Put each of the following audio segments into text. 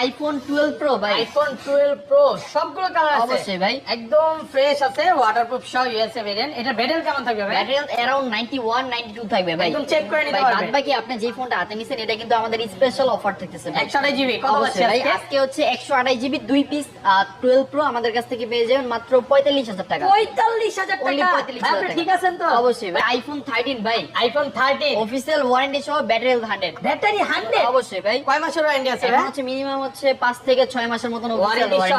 IPhone twelve pro ভাই। IPhone 12 pro সবগুলো colour আছে। অবশ্যই ভাই। একদম ফ্রেশ আছে ওয়াটারপ্রুফ সহ ইউএসএ ভেরিয়েন্ট এটা ব্যাটারি কেমন থাকবে ভাই? ব্যাটারি অ্যারাউন্ড নাইনটি ওয়ান থাকবে ভাই। একদম check করে নিতে পারবেন। বাকি আপনি যে ফোনটা হাতে নিছেন এটা কিন্তু আমাদের স্পেশাল অফার থাকতেছে 128 জিবি কত অবশ্যই ভাই? আজকে? আজকে হচ্ছে একশো আঠাশ জিবি দুই পিস টুয়েলভ প্রো আমাদের কাছ থেকে পেয়ে যাবেন মাত্র পঁয়তাল্লিশ হাজার টাকা। 45000 Only টাকা? আপনি ঠিক আছেন তো? অবশ্যই ভাই। আইফোন থার্টিন ভাই। আইফোন 13 অফিসিয়াল ওয়ারেন্টি সহ ব্যাটারি হান্ড্রেড ব্যাটারি 100 অবশ্যই ভাই। কয় মাসের ওয়ারেন্টি আছে ভাই? হচ্ছে মিনিমাম হচ্ছে পাঁচ থেকে ছয় মাসের মতন ওয়ারেন্টি আছে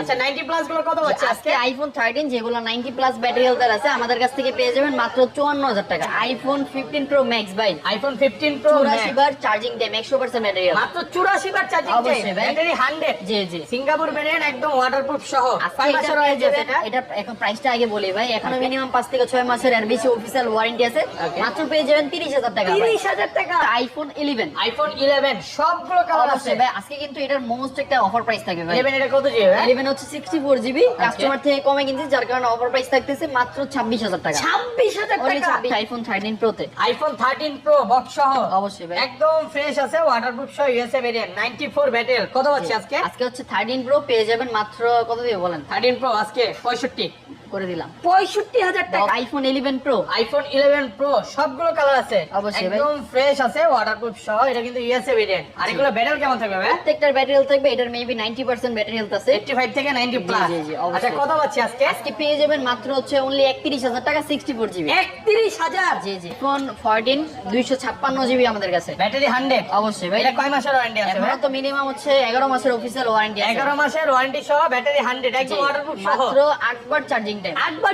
আচ্ছা 90 প্লাসগুলো কত পাচ্ছি আজকে আইফোন থার্টিন যেগুলো নাইনটি প্লাস ব্যাটারি হেলথ আছে আমাদের কাছ থেকে পেয়ে যাবেন মাত্র চুয়ান্ন হাজার টাকা। আইফোন ফিফটিন প্রো ম্যাক্স ভাই। আইফোন 15 প্রো চুরাশি বার চার্জিং টাইম একশো পার্সেন্ট ব্যাটারি মাত্র 84 বার চার্জিং টাইম ব্যাটারি 100 জি জি। সিঙ্গাপুর ভেরিয়েন্ট একদম ওয়াটারপ্রুফ সহ। আজকে কয় এটা মাসের পেয়ে ওয়ারেন্টি আছে যাবেন- এটা এটা এখন প্রাইসটা আগে বলি ভাই। এখনও মিনিমাম পাঁচ থেকে ছয় মাসের এর বেশি অফিসিয়াল ওয়ারেন্টি আছে মাত্র পেয়ে যাবেন তিরিশ হাজার টাকা 30000 টাকা। আইফোন ইলেভেন আইফোন 11 সবগুলো কালার আছে। ভাই আজকে কিন্তু এটার মোস্ট একটা অফার প্রাইস থাকবে ভাই। 11 এটা কত জিবি ভাই ইলেভেন হচ্ছে সিক্সটি ফোর জিবি কাস্টমার থেকে কমে কিনছে যার কারণে অফার প্রাইস থাকতেছে মাত্র ছাব্বিশ হাজার টাকা। 26000 টাকা? 26 আইফোন থার্টিন প্রোতে আইফোন 13 প্রো বক্স সহ অবশ্যই ভাই। একদম ফ্রেশ আছে ওয়াটারপ্রুফ সহ ইউএসএ ভেরিয়েন্ট 94 ব্যাটারি কত পাচ্ছি আজকে? আজকে হচ্ছে থার্টিন প্রো পেয়ে যাবেন মাত্র কত দিয়ে বলেন? 13 প্রো আজকে 65 করে দিলাম। 65000 টাকা। IPhone eleven pro iPhone 11 pro সবগুলো কালার আছে। অবশ্যই একদম ফ্রেশ আছে ওয়াটারপ্রুফ সহ এটা কিন্তু ইউএসএ ভেরিয়েন্ট আর এগুলো ব্যাটারি কেমন থাকবে ভাই? প্রত্যেকটার ব্যাটারি হেলথ থাকবে এটার maybe ninety percent battery health আছে। 85 থেকে 90 প্লাস জি, জি, আচ্ছা কত পাচ্ছি আজকে? আজকে পেয়ে যাবেন মাত্র হচ্ছে অনলি একত্রিশ হাজার টাকা সিক্সটি ফোর জিবি 31000 জি জি ফোন ফোরটিন দুইশো ছাপ্পান্ন জিবি আমাদের কাছে। ব্যাটারি 100 অবশ্যই ভাই। এটা কয় মাসের ওয়ারেন্টি আছে ভাই? তো মিনিমাম হচ্ছে এগারো মাসের অফিসিয়াল ওয়ারেন্টি আছে। 11 মাসের ওয়ারেন্টি সহ ব্যাটারি 100 একদম জি, ওয়াটারপ্রুফ সহ। মাত্র আটবার চার্জিং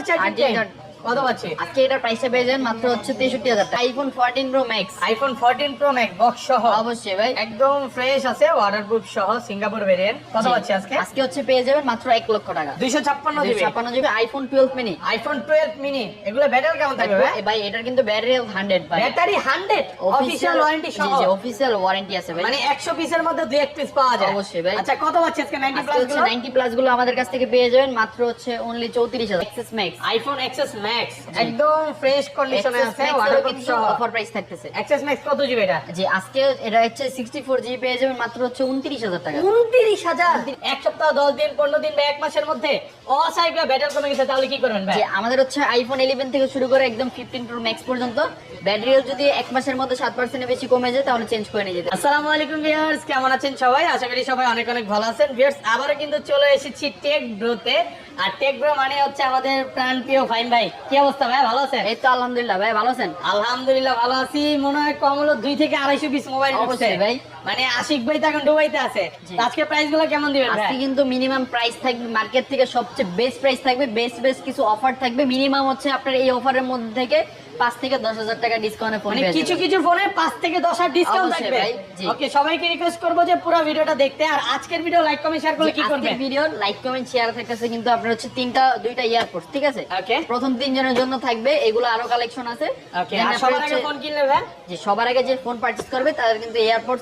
Charging টাইম কত পাচ্ছি? আজকে এটার প্রাইসটা পেয়ে মাত্র হচ্ছে তেষট্টি হাজার টাকা। IPhone fourteen pro max iPhone 14 pro max box সহ। অবশ্যই ভাই। একদম ফ্রেশ আছে ওয়াটারপ্রুফ সহ সিঙ্গাপুর ভেরিয়েন্ট কত। পাচ্ছি আজকে? আজকে হচ্ছে পেয়ে যাবেন মাত্র এক লক্ষ টাকা। 256 জিবি। ছাপ্পান্ন GB iPhone twelve mini iPhone 12 mini এগুলো ব্যাটারি কেমন থাকবে ভাই এটার কিন্তু ব্যাটারি হান্ড্রেড ভাই। ব্যাটারি 100 অফিশিয়াল ওয়ারেন্টি সহ। অফিসিয়াল ওয়ারেন্টি আছে ভাই। মানে 100 পিসের মধ্যে দুই এক পিস পাওয়া যায়। অবশ্যই ভাই। আচ্ছা কত পাচ্ছি আজকে 90 আজকে প্লাস হচ্ছে 90 প্লাসগুলো আমাদের কাছ থেকে পেয়ে যাবেন মাত্র হচ্ছে only 34000 XS max iPhone XS max একদম ফ্রেশ কন্ডিশনে আছে ওয়াটারপ্রুফ সহ। অফার প্রাইস থাকতেছে। এক্সএস ম্যাক্স কত জিবি এটা? জি আজকে এটা হচ্ছে 64 জিবি পেয়ে যাবেন মাত্র হচ্ছে 29000 টাকা। 29000 এক সপ্তাহ 10 দিন 15 দিন বা এক মাসের মধ্যে অসাইক্লা ব্যাটারি কমে গেছে তাহলে কি করবেন ভাই? যে আমাদের হচ্ছে আইফোন 11 থেকে শুরু করে একদম 15 প্রো ম্যাক্স পর্যন্ত। ব্যাটারি হেলথ যদি এক মাসের মধ্যে 7% বেশি কমে যায় তাহলে চেঞ্জ করে নিয়ে যেতে। আসসালামু আলাইকুম ভিউয়ার্স কেমন আছেন সবাই? আশা করি সবাই অনেক অনেক ভালো আছেন। ভিউয়ার্স আবারও কিন্তু চলে এসেছি টেক ব্রোতে আর টেক ব্রো মানে হচ্ছে আমাদের প্রাণ প্রিয় ফাইন ভাই। কি অবস্থা ভাই ভালো আছেন? এই তো আলহামদুলিল্লাহ ভাই ভালো আছেন? আলহামদুলিল্লাহ ভালো আছি। মনে হয় কম হলো দুই থেকে আড়াইশো পিস মোবাইল অবশ্যই ভাই। মানে আশিক ভাই তো এখন দুবাইতে আছে। আজকে প্রাইসগুলো কেমন দিবেন আজকে কিন্তু মিনিমাম প্রাইস থাকবে মার্কেট থেকে সবচেয়ে বেস্ট প্রাইস থাকবে বেস্ট বেস্ট কিছু অফার থাকবে। মিনিমাম হচ্ছে আপনার এই অফারের মধ্যে থেকে পাঁচ থেকে দশ হাজার টাকা ডিসকাউন্টে ফোন কিছু কিছু ফোনে পাঁচ থেকে দশ হাজার ডিসকাউন্ট থাকবে। ওকে সবাইকে রিকোয়েস্ট করব যে পুরো ভিডিওটা দেখতে। আর আজকের ভিডিও লাইক কমেন্ট শেয়ার করলে কি করবে? ভিডিও লাইক কমেন্ট শেয়ার থাকতেছে কিন্তু আপনার হচ্ছে তিনটা দুইটা ইয়ারপোর্ট ঠিক আছে? ওকে প্রথম তিনজনের জন্য থাকবে এগুলো আরও কালেকশন আছে। সবার আগে ফোন কিনলে ভাই? যে সবার আগে যে ফোন পারচেজ করবে তাদের কিন্তু এয়ারপোর্ট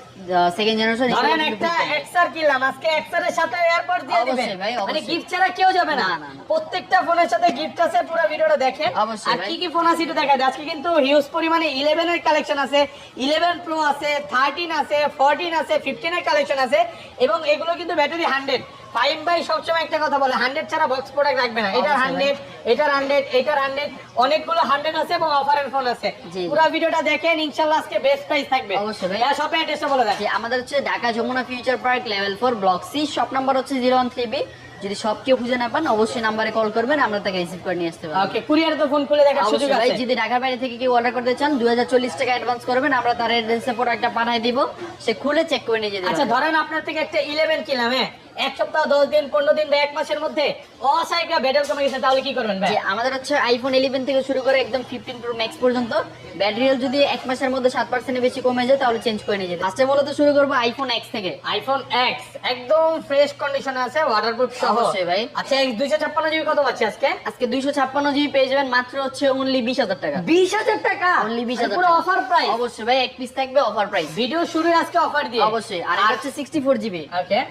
সেকেন্ড জেনারেশন ধরেন একটা এক্সআর কিনলাম আজকে এক্সআর এর সাথে এয়ারপড দিয়ে দিবেন। অবশ্যই ভাই, মানে গিফট ছাড়া কেউ যাবে না। প্রত্যেকটা ফোনের সাথে গিফট আছে পুরো ভিডিওটা দেখেন। আর কি কি ফোন আছে একটু দেখা আজকে কিন্তু হিউজ পরিমাণে 11 এর কালেকশন আছে 11 প্রো আছে 13 আছে 14 আছে 15 এর কালেকশন আছে এবং এগুলো কিন্তু ব্যাটারি 100 ফাইভ বাই সবসময় একটা কথা বলে 100 ছাড়া বক্স প্রোডাক্ট রাখবে না। এটার 100 এটার 100 এটার 100 অনেকগুলো 100 আছে এবং অফারের ফোন আছে। পুরো ভিডিওটা দেখেন ইনশাল্লাহ আজকে বেস্ট প্রাইস থাকবে। অবশ্যই ভাই। ভাই শপে অ্যাড্রেসটা বলে দেন। আমাদের হচ্ছে Dhaka Jamuna future park level four block C shop number হচ্ছে জিরো ওয়ান থ্রি বি যদি সব কেউ খুঁজে না পান অবশ্যই নাম্বারে কল করবেন আমরা তাকে রিসিভ করে নিয়ে আসতে পারব। ওকে কুরিয়ারে তো ফোন খুলে দেখার সুযোগ আছে। যদি ঢাকার বাইরে থেকে কেউ অর্ডার করতে চান 2040 টাকা অ্যাডভান্স করবেন আমরা তার অ্যাড্রেসে প্রোডাক্টটা পাঠিয়ে দিব। সে খুলে চেক করে নিয়ে যেতে আচ্ছা ধরেন আপনার থেকে একটা ইলেভেন কিনলাম হ্যাঁ? এক সপ্তাহ দশ দিন পনেরো দিন বা এক মাসের মধ্যে অসাইকা ব্যাটারি কমে গেছে তাহলে কি করবেন ভাই? আমাদের হচ্ছে আইফোন ইলেভেন থেকে শুরু করে একদম ফিফটিন প্রো ম্যাক্স পর্যন্ত ব্যাটারি যদি এক মাসের মধ্যে সাত পার্সেন্টের বেশি কমে যায় তাহলে চেঞ্জ করে নিয়ে যেতে। আজকে মূলত শুরু করব আইফোন এক্স থেকে। আইফোন এক্স একদম ফ্রেশ কন্ডিশনে আছে ওয়াটারপ্রুফ সহ। অবশ্যই ভাই। আচ্ছা এক্স দুইশো ছাপ্পান্ন জিবি কত পাচ্ছি আজকে? আজকে দুইশো ছাপ্পান্ন জিবি পেয়ে যাবেন মাত্র হচ্ছে অনলি বিশ হাজার টাকা। বিশ হাজার টাকা? অনলি বিশ হাজার পুরো অফার প্রাইস অবশ্যই ভাই এক পিস থাকবে অফার প্রাইস ভিডিও শুরুর আজকে অফার দিয়ে। অবশ্যই। আর হচ্ছে সিক্সটি ফোর জিবি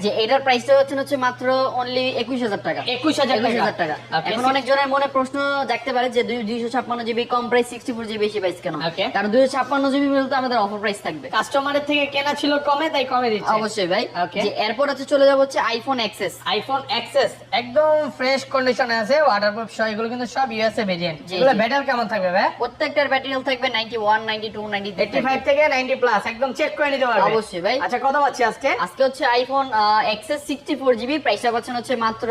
যে এটার প্রাইসটা পাচ্ছেন হচ্ছে মাত্র অনলি একুশ হাজার টাকা। একুশ হাজার টাকা। এখন অনেক জনের মনে প্রশ্ন জাগতে পারে যে দুইশো ছাপ্পান্ন জিবি কম প্রাইস সিক্সটি ফোর জিবি বেশি প্রাইস কেন? কারণ দুইশো ছাপ্পান্ন জিবি বলতে আমাদের অফার প্রাইস থাকবে। কাস্টমারের থেকে কেনা ছিল কমে তাই কমে দিচ্ছে। অবশ্যই ভাই। যে এরপর হচ্ছে চলে যাব হচ্ছে আইফোন এক্সেস আইফোন এক্সেস একদম ফ্রেশ কন্ডিশনে আছে ওয়াটারপ্রুফ সহ এগুলো কিন্তু সব ইউএসএ ভেরিয়েন্ট এগুলো ব্যাটারি কেমন থাকবে ভাই? প্রত্যেকটার ব্যাটারি থাকবে ninety one ninety two ninety 85 থেকে 90 প্লাস একদম চেক করে নিতে পারবে। অবশ্যই ভাই। আচ্ছা কত পাচ্ছি আজকে? আজকে হচ্ছে iPhone XS sixty four GB প্রাইসটা পাচ্ছেন হচ্ছে মাত্র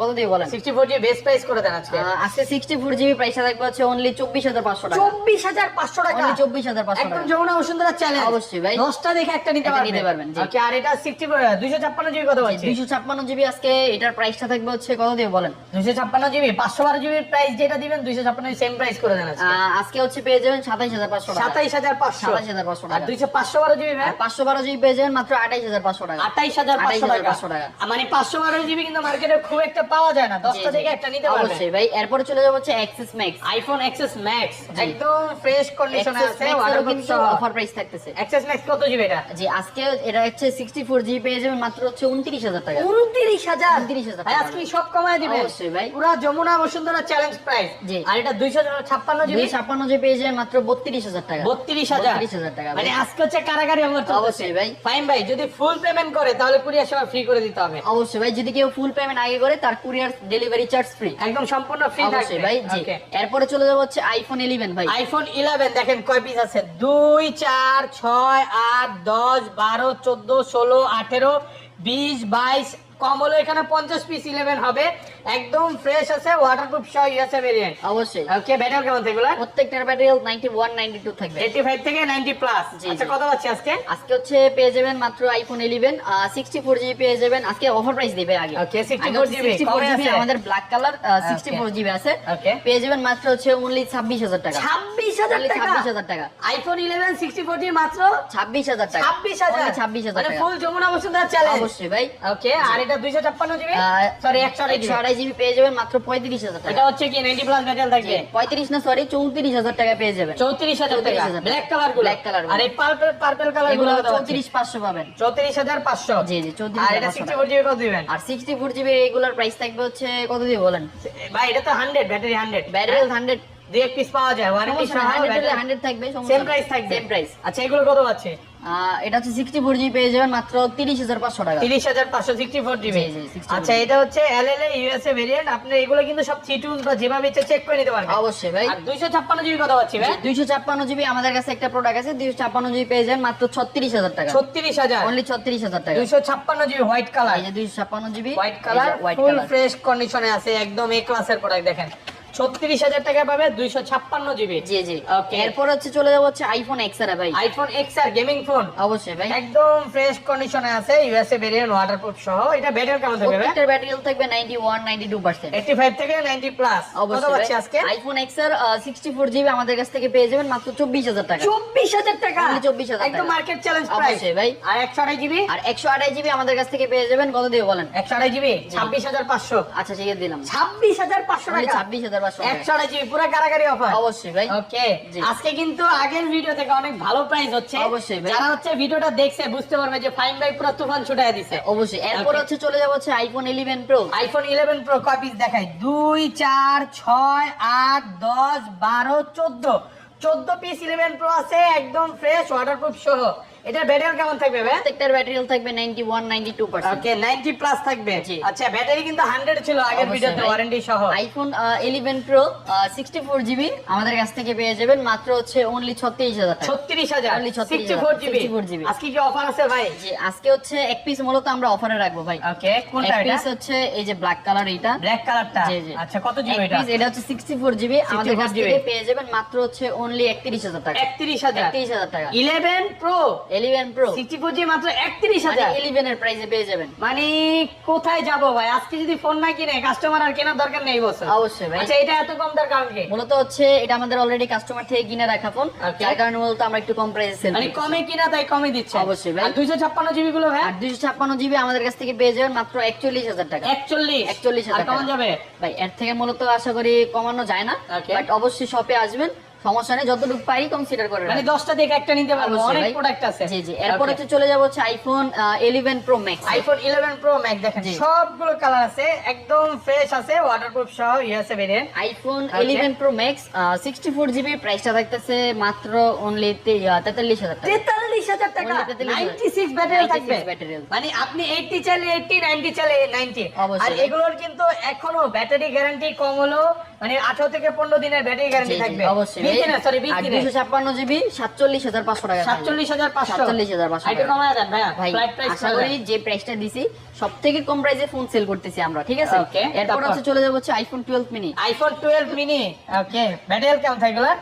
কত দিয়ে বলেন? 64 জি বেস প্রাইস করে দেন আজকে। আজকে সিক্সটি ফোর জিবি প্রাইসটা থাকবে হচ্ছে অনলি চব্বিশ হাজার পাঁচশো টাকা। 24500 টাকা? অনলি চব্বিশ হাজার পাঁচশো একদম যমুনা বসুন্ধরা চ্যালেঞ্জ অবশ্যই ভাই। 10টা দেখে একটা নিতে পারবেন। নিতে পারবেন, ওকে আর এটা 64 256 জিবি কত পাচ্ছি দুইশো ছাপ্পান্ন জিবি আজকে এটার প্রাইসটা থাকবে হচ্ছে কত দিয়ে বলেন? 256 জিবি 512 জিবির প্রাইস যেটা দিবেন 256 সেম প্রাইস করে দেন আজকে। হচ্ছে পেয়ে যাবেন সাতাইশ হাজার পাঁচশো টাকা। 27500 27500 আর টাকা। 2512 জিবি ভাই? পাঁচশো বারো জিবি পেয়ে যাবেন মাত্র আঠাইশ হাজার পাঁচশো টাকা। 28500 টাকা। 28500 টাকা। মানে 512 জিবি কিন্তু মার্কেটে খুব একটা পাওয়া যায় না। 10টা জি, জি। একটা নিতে পারবেন অবশ্যই ভাই এরপরে চলে যাব হচ্ছে XS max iPhone XS max একদম ফ্রেশ কন্ডিশনে আছে কিন্তু অফার প্রাইস থাকতেছে। এক্সেস ম্যাক্স কত জিবি এটা? জি আজকে এটা হচ্ছে সিক্সটি ফোর জিবি পেয়ে যাবেন মাত্র হচ্ছে উনত্রিশ হাজার টাকা। 29000 29,000 ভাই আজকে সব কমায় দিবেন অবশ্যই ভাই। পুরো যমুনা বসুন্ধরা চ্যালেঞ্জ প্রাইস জি। আর এটা 256 জিবি? দুই ছাপ্পান্ন জিবি পেয়ে যাবেন মাত্র বত্রিশ হাজার টাকা। 32000 32000 টাকা মানে আজকে হচ্ছে কারাগারি অফার অবশ্যই ভাই। ফাইন ভাই যদি ফুল পেমেন্ট করে তাহলে কুরিয়ার সেবা ফ্রি করে দিতে হবে। অবশ্যই ভাই যদি কেউ ফুল পেমেন্ট আগে করে তার কুরিয়ার ডেলিভারি চার্জ ফ্রি একদম সম্পূর্ণ ফ্রি থাকবে। ভাই জি। এরপরে চলে যাব হচ্ছে আইফোন ইলেভেন ভাই। আইফোন ইলেভেন দেখেন কয় পিস আছে? দুই চার ছয় আট দশ বারো চোদ্দ ষোলো আঠেরো বিশ বাইশ কম হলো এখানে পঞ্চাশ পিস ইলেভেন হবে। একদম ফ্রেশ আছে ওয়াটারপ্রুফ সহ ইউএসএ ভেরিয়েন্ট অবশ্যই। ওকে ব্যাটারি কেমন থাকবে প্রত্যেকটার battery ninety one ninety two থাকবে। এইটি ফাইভ থেকে নাইনটি প্লাস আচ্ছা কত পাচ্ছি আজকে? আজকে হচ্ছে পেয়ে যাবেন মাত্র iPhone eleven sixty four GB পেয়ে যাবেন। আজকে অফার প্রাইস দিবে আগে। Okay, 64 আগে হচ্ছে GB, 64 কমে GB আছে? আমাদের black colour sixty four GB আছে। Okay. পেয়ে যাবেন মাত্র হচ্ছে অনলি ছাব্বিশ হাজার টাকা। ছাব্বিশ হাজার Only টাকা? 26,000 টাকা। IPhone eleven sixty four G মাত্র? ছাব্বিশ হাজার টাকা। ছাব্বিশ হাজার? Only ছাব্বিশ হাজার মানে টাকা। ফুল যমুনা বসুন্ধরা চ্যালেঞ্জ অবশ্যই ভাই। ওকে আর এটা দুইশো ছাপ্পান্ন জিবি সরি একশো একশো আড়াই জিবি পেয়ে যাবেন মাত্র পঁয়ত্রিশ হাজার টাকা। এটা হচ্ছে কি নাইনটি প্লাস ব্যাটারি থাকবে? পঁয়ত্রিশ না সরি চৌত্রিশ হাজার টাকা পেয়ে যাবেন। চৌত্রিশ হাজার টাকা। ব্ল্যাক কালারগুলো। Black আর এই পার্পল পার্পল কালারগুলো চৌত্রিশ পাঁচশো পাবেন। চৌত্রিশ হাজার পাঁচশো। জি, জি, 34,500 আর এটা সিক্সটি ফোর জিবি কত দিবেন? আর sixty four GB regular price থাকবে হচ্ছে কত দিয়ে বলেন? ভাই এটা তো hundred battery hundred battery hundred দুই এক পিস পাওয়া যায় ওয়ারেন্টি সহ হান্ড্রেড হান্ড্রেড থাকবে সেম প্রাইস থাকবে। সেম প্রাইস আচ্ছা এগুলো কত পাচ্ছে এটা হচ্ছে সিক্সটি ফোর জিবি পেয়ে যাবেন মাত্র তিরিশ হাজার পাঁচশো টাকা। তিরিশ হাজার পাঁচশো সিক্সটি ফোর জিবি জি, জি, 64 আচ্ছা এটা হচ্ছে এল এল ইউএসএ ভেরিয়েন্ট আপনি এগুলো কিন্তু সব বা যেভাবে ইচ্ছে চেক করে নিতে পারবেন। অবশ্যই ভাই। আর দুইশো ছাপ্পান্ন জিবি পাচ্ছি ভাই। দুইশো ছাপ্পান্ন জিবি আমাদের কাছে একটা প্রোডাক্ট আছে দুইশো ছাপ্পান্ন জিবি পেয়ে যাবেন মাত্র ছত্রিশ হাজার টাকা। ছত্রিশ হাজার। অনলি ছত্রিশ হাজার টাকা। দুইশো ছাপ্পান্ন জিবি হোয়াইট কালার এই যে দুইশো ছাপ্পান্ন GB white colour white full colour fresh কন্ডিশনে আছে একদম এ ক্লাসের প্রোডাক্ট দেখেন। ছত্রিশ হাজার টাকা পাবে দুইশো ছাপ্পান্ন জিবি। জি জি। এরপর হচ্ছে চলে যাব হচ্ছে আইফোন এক্স আর ভাই। IPhone X R gaming phone অবশ্যই ভাই। একদম ফ্রেশ কন্ডিশনে আছে ইউএসএ ভেরিয়েন্ট ওয়াটারপ্রুফ সহ। এটা ব্যাটারি কেমন থাকবে প্রত্যেকটার ব্যাটারি থাকবে ninety one ninety two percent eighty five থেকে নাইনটি প্লাস অবশ্যই পাচ্ছি আজকে? IPhone X R sixty four GB আমাদের কাছ থেকে পেয়ে যাবেন মাত্র চব্বিশ হাজার টাকা। চব্বিশ হাজার টাকা? Only 24,000 একদম মার্কেট চ্যালেঞ্জ প্রাইস অবশ্যই ভাই। আর একশো আড়াই জিবি? আর একশো আঠাশ জিবি আমাদের কাছ থেকে পেয়ে যাবেন। কত দিয়ে বলেন? একশো আড়াই জিবি? ছাব্বিশ হাজার পাঁচশো। আচ্ছা ঠিক আছে দিলাম। ছাব্বিশ হাজার পাঁচশো Only টাকা? 26,500 টাকা। একশো জিবি পুরো কারাগারি অফার অবশ্যই ভাই। ওকে আজকে কিন্তু আগের ভিডিও থেকে অনেক ভালো প্রাইস হচ্ছে। অবশ্যই যারা হচ্ছে ভিডিওটা দেখছে বুঝতে পারবে যে ফাইন ভাই পুরো তুফান ছুটায় দিছে। অবশ্যই। এরপর হচ্ছে চলে যাব হচ্ছে iPhone eleven pro iPhone eleven pro copies দেখাই? দুই চার ছয় আট দশ বারো চোদ্দ। চোদ্দ পিস ইলেভেন প্রো আছে একদম ফ্রেশ ওয়াটারপ্রুফ সহ। এটা ব্যাটারি কেমন থাকবে ভাই? প্রত্যেকটার ব্যাটারি থাকবে ninety one ninety two percent okay 90 plus থাকবে আচ্ছা ব্যাটারি কিন্তু 100 ছিল আগের ভিডিওতে ওয়ারেন্টি সহ। IPhone eleven pro sixty four GB আমাদের কাছ থেকে পেয়ে যাবেন মাত্র হচ্ছে অনলি ছত্রিশ হাজার টাকা। 36000 Only 36,000 64 জিবি 64 GB আজকে কি অফার আছে ভাই? আজকে হচ্ছে এক পিস মূলত আমরা অফারে রাখব ভাই। ওকে কোনটা এটা? পিস হচ্ছে এই যে ব্ল্যাক কালার এইটা। ব্ল্যাক কালারটা জি, জি। আচ্ছা কত জিবি এটা? piece, এটা হচ্ছে 64 জিবি আমাদের কাছ থেকে পেয়ে যাবেন মাত্র হচ্ছে অনলি 31000 টাকা। 31000 31000 টাকা। 11 প্রো 11 প্রো 64 জিবি মাত্র মানে 31000 11 এর প্রাইসে পেয়ে যাবেন। মানে কোথায় যাব ভাই? আজকে যদি ফোন না কিনে কাস্টমার আর কেনার দরকার নেই বছর অবশ্যই ভাই। আচ্ছা এটা এত কম দরকার কি মূলত হচ্ছে এটা আমাদের অলরেডি কাস্টমার থেকে কিনে রাখা ফোন যার কারণে মূলত আমরা একটু কম প্রাইসে সেল মানে কমে কিনা তাই কমে দিচ্ছে। অবশ্যই ভাই। আর 256 জিবি গুলো ভাই? আর 256 জিবি আমাদের কাছ থেকে পেয়ে যাবেন মাত্র 41000 টাকা। 41 41000 আর টাকা। কেমন যাবে? ভাই এর থেকে মূলত আশা করি কমানো যায় না। বাট অবশ্যই শপে আসবেন। সমস্যা নেই যতটুকু পারি কনসিডার করে মানে রাখব। দশটা দেখে একটা নিতে পারব অনেক প্রোডাক্ট আছে। জি জি। এরপর হচ্ছে চলে যাব হচ্ছে iPhone eleven pro max iPhone eleven pro max দেখেন সবগুলো কালার আছে একদম ফ্রেশ আছে ওয়াটারপ্রুফ সহ USA variant iPhone Okay. Eleven pro max sixty four GB প্রাইসটা থাকতেছে মাত্র অনলি তেতাল্লিশ হাজার টাকা। তেতাল্লিশ হাজার টাকা। Only 43,000 নাইনটি সিক্স ব্যাটারি থাকবে। মানে আপনি এইটটি চাইলে এইটটি নাইনটি চাইলে নাইনটি অবশ্যই। আর এগুলোর কিন্তু এখনও ব্যাটারি গ্যারান্টি কম হলো মানে থেকে পনেরো দিনের ব্যাটারি গ্যারান্টি থাকবে। অবশ্যই। বিশ সরি বিশ আর দিনের জিবি সাতচল্লিশ হাজার পাঁচশো টাকা সাতচল্লিশ হাজার পাঁচশো। সাতচল্লিশ হাজার পাঁচশো এটা কমায় দেন ভাই ফ্লাইট প্রাইস আশা করি যে প্রাইসটা দিছি সব থেকে কম প্রাইসে ফোন সেল করতেছি আমরা ঠিক আছে? এরপর হচ্ছে চলে যাব হচ্ছে iPhone twelve mini iPhone twelve mini okay battery কেমন থাকবে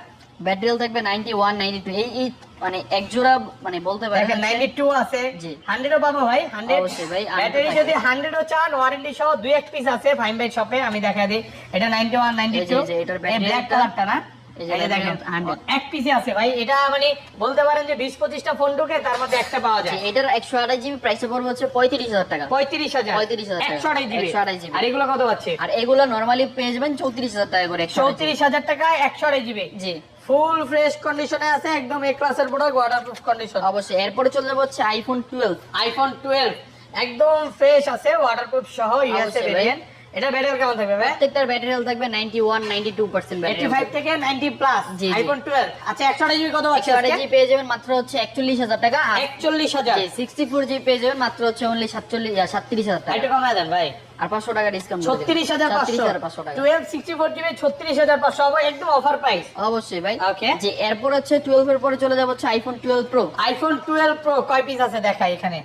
ব্যাটারি থাকবে নাইনটি ওয়ান নাইনটি টু এই এই মানে এক জোড়া মানে বলতে পারেন দেখেন নাইনটি টু আছে। জি। হান্ড্রেডও পাবো ভাই হান্ড্রেড অবশ্যই ভাই, ব্যাটারি। যদি হান্ড্রেডও চান ওয়ারেন্টি সহ দুই এক পিস আছে ফাইন বাই শপে আমি দেখা দিই। এটা নাইনটি ওয়ান নাইনটি এই যে, টু এই যে, এটার battery ব্ল্যাক কালারটা না 100 এক পিসে আছে ভাই। এটা মানে বলতে পারেন যে বিশ পঁচিশটা ফোন ঢুকে তার মধ্যে একটা পাওয়া যায়। এটার একশো আঠাশ জিবি প্রাইসে পড়বে হচ্ছে পঁয়ত্রিশ হাজার টাকা। পঁয়ত্রিশ হাজার। 35,000 টাকা। একশো আড়াই জিবি 128 GB আর এগুলো কত পাচ্ছে? আর এগুলো নরমালি পেয়ে যাবেন চৌত্রিশ হাজার টাকা করে চৌত্রিশ হাজার টাকা একশো আড়াই জিবি জি। ফুল ফ্রেশ কন্ডিশনে আছে একদম এ ক্লাসের প্রোডাক্ট ওয়াটারপ্রুফ কন্ডিশন অবশ্যই এরপরে চলে যাব হচ্ছে আইফোন টুয়েলভ আইফোন টুয়েলভ একদম ফ্রেশ আছে ওয়াটারপ্রুফ সহ ইউএসএ ভেরিয়েন্ট এটা ব্যাটারি কেমন থাকবে ভাই? প্রত্যেকটার ব্যাটারি হেলথ থাকবে ninety one ninety two percent battery 85 থেকে 90 প্লাস জি, জি। আইফোন 12 আচ্ছা 128 জিবি কত আছে একশো আঠাশ জিবি পেয়ে যাবেন মাত্র হচ্ছে একচল্লিশ হাজার টাকা 41000 সিক্সটি ফোর জিবি পেয়ে যাবেন মাত্র হচ্ছে অনলি সাতচল্লিশ সাতত্রিশ হাজার টাকা। এটা কমায় দেন ভাই। আর পাঁচশো টাকা ডিসকাউন্ট 36500 পাঁচশো। টাকা। 12 64 জিবি 36500 হবে একদম অফার প্রাইস অবশ্যই ভাই। Okay. যে এরপর হচ্ছে টুয়েলভ এর পরে চলে যাব হচ্ছে iPhone twelve pro iPhone 12 pro কয় পিস আছে দেখাই এখানে?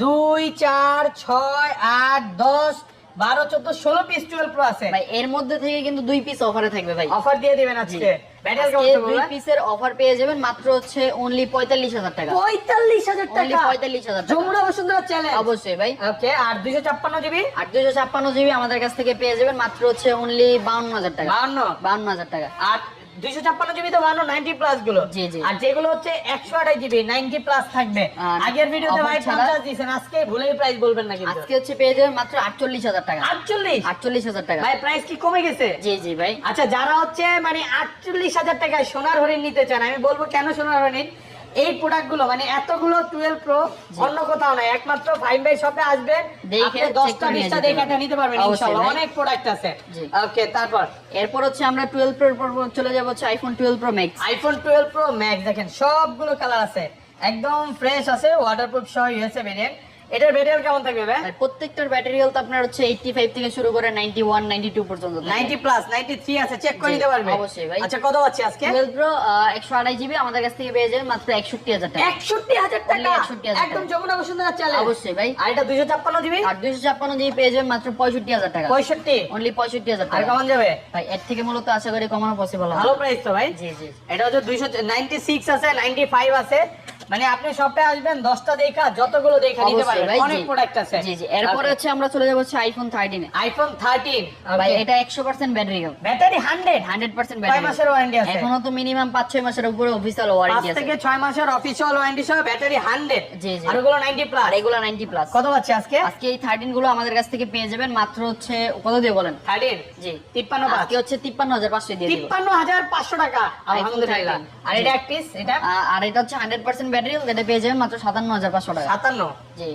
2 4 6 8 10 12 14 16 পিস 12 প্রো আছে। ভাই এর মধ্যে থেকে কিন্তু দুই পিস অফারে থাকবে ভাই। অফার দিয়ে দিবেন আজকে। দুই পিসের অফার পেয়ে যাবেন মাত্র হচ্ছে অনলি পঁয়তাল্লিশ হাজার টাকা। 45000 অনলি টাকা? পঁয়তাল্লিশ হাজার যমুনা বসুন্ধরা চ্যালেঞ্জ অবশ্যই ভাই। ওকে আর 256 জিবি আর দুইশো ছাপ্পান্ন জিবি আমাদের কাছ থেকে পেয়ে যাবেন মাত্র হচ্ছে অনলি বাউন্ন হাজার টাকা। 52 বাউন্ন হাজার টাকা। আর দুইশো ছাপ্পান্ন জিবি তো বানো নাইনটি প্লাসগুলো। জি, জি। আর যেগুলো হচ্ছে একশো আড়াই জিবি নাইনটি প্লাস থাকবে। আগের ভিডিওতে ভাই পঞ্চাশ দিয়েছেন আজকে ভুলেই প্রাইস বলবেন না কিন্তু। আজকে হচ্ছে পেয়ে যাবেন মাত্র আটচল্লিশ হাজার টাকা। আটচল্লিশ? আটচল্লিশ হাজার টাকা। ভাই প্রাইস কি কমে গেছে? জি জি ভাই। আচ্ছা যারা হচ্ছে মানে আটচল্লিশ হাজার টাকায় সোনার হরিণ নিতে চান আমি বলব কেন সোনার হরিণ? এই প্রোডাক্টগুলো মানে এতগুলো টুয়েলভ প্রো অন্য কোথাও নাই। একমাত্র ফাইভ বাই শপে আসবেন আপনি দশটা বিশটা দেখাটা দেখে নিতে পারবেন অনেক প্রোডাক্ট আছে। ওকে তারপর? এরপর হচ্ছে আমরা টুয়েলভ প্রো পর চলে যাব হচ্ছে iPhone twelve pro max iPhone twelve pro max দেখেন সবগুলো কালার আছে। একদম ফ্রেশ আছে ওয়াটারপ্রুফ সহ ইউএসএ ভেরিয়েন্ট এটার ব্যাটারি কেমন থাকবে ভাই? প্রত্যেকটার ব্যাটারি হেলথ আপনার হচ্ছে এইটটি ফাইভ থেকে শুরু করে নাইনটি ওয়ান নাইনটি টু পর্যন্ত 90 প্লাস 93 আছে চেক করে নিতে পারবে। অবশ্যই ভাই। আচ্ছা কত আছে আজকে? টুয়েলভ প্রো একশো আড়াই জিবি আমাদের কাছ থেকে পেয়ে যাবেন মাত্র একষট্টি হাজার টাকা। 61000 টাকা? একদম যমুনা বসুন্ধরা চ্যালেঞ্জ অবশ্যই ভাই। আর এটা 256 জিবি আর দুইশো ছাপ্পান্ন জিবি পেয়ে যাবেন মাত্র পঁয়ষট্টি হাজার টাকা। 65 অনলি পঁয়ষট্টি হাজার আর টাকা। কেমন যাবে? ভাই এর থেকে মূলত আশা করি কমানো পসিবল ভালো প্রাইস তো ভাই। জি জি। এটা হচ্ছে 296 আছে 95 আছে। মানে আপনি আসবেন 10টা দেখা যতগুলো দেখা নিতে পারবেন। অনেক প্রোডাক্ট আছে। জি জি। এরপর হচ্ছে আমরা চলে যাব হচ্ছে আইফোন 13 এ। আইফোন 13 ভাই এটা 100% ব্যাটারি ব্যাটারি 100 100% ব্যাটারি 6 মাসের ওয়ারেন্টি আছে। এখনও তো মিনিমাম 5 6 মাসের উপরে অফিশিয়াল ওয়ারেন্টি আছে 5 থেকে 6 মাসের অফিশিয়াল ওয়ারেন্টি সহ ব্যাটারি 100 জি জি। আর এগুলো 90 প্লাস এগুলো 90 প্লাস কত আছে আজকে? আজকে এই 13 গুলো আমাদের কাছ থেকে পেয়ে যাবেন মাত্র হচ্ছে কত দিয়ে বলেন? 13 জি। 53 আজকে হচ্ছে 53500 দিয়ে দিব। 53500 টাকা। আলহামদুলিল্লাহ। আর এটা এক পিস এটা? আর এটা হচ্ছে 100% প্যাডেল এটা পেয়ে যাবেন মাত্র সাতান্ন হাজার পাঁচশো টাকা। সাতান্ন? জি।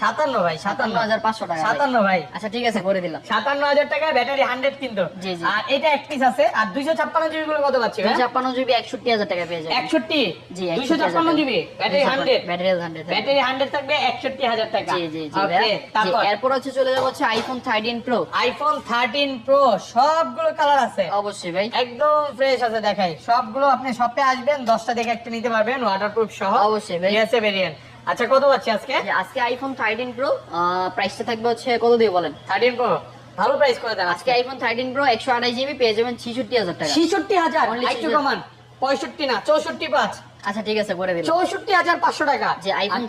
সাতান্ন ভাই সাতান্ন। সাতান্ন হাজার পাঁচশো টাকা সাতান্ন ভাই। আচ্ছা ঠিক আছে করে দিলাম। সাতান্ন হাজার টাকা ব্যাটারি হান্ড্রেড কিন্তু। জি, জি। আর এটা এক পিস আছে আর দুইশো ছাপ্পান্ন জিবি গুলো কত পাচ্ছি ভাই? ছাপ্পান্ন জিবি একষট্টি হাজার টাকা পেয়ে যাবেন। একষট্টি? জি দুইশো ছাপ্পান্ন GB battery hundred battery hundred battery hundred থাকবে একষট্টি হাজার টাকা। জি জি জি Okay, ভাইয়া। জি, তারপর? এরপর হচ্ছে চলে যাব হচ্ছে iPhone thirteen pro iPhone thirteen pro সবগুলো কালার আছে। অবশ্যই ভাই। একদম ফ্রেশ আছে দেখাই। সবগুলো আপনি শপে আসবেন দশটা দেখে একটা নিতে পারবেন ওয়াটারপ্রুফ সহ। অবশ্যই ভাই। ইউএসএ ভেরিয়েন্ট আচ্ছা কত পাচ্ছি আজকে? আজকে আইফোন থার্টিন প্রো প্রাইসটা থাকবে হচ্ছে কত দিয়ে বলেন? থার্টিন প্রো ভালো প্রাইস করে দেন আজকে আইফোন থার্টিন প্রো একশো আড়াই জিবি পেয়ে যাবেন ছিষট্টি হাজার টাকা। ছিষট্টি হাজার একটু কমান পঁয়ষট্টি না চৌষট্টি পাঁচ। আচ্ছা ঠিক আছে করে দিন চৌষট্টি হাজার পাঁচশো টাকা। যে iPhone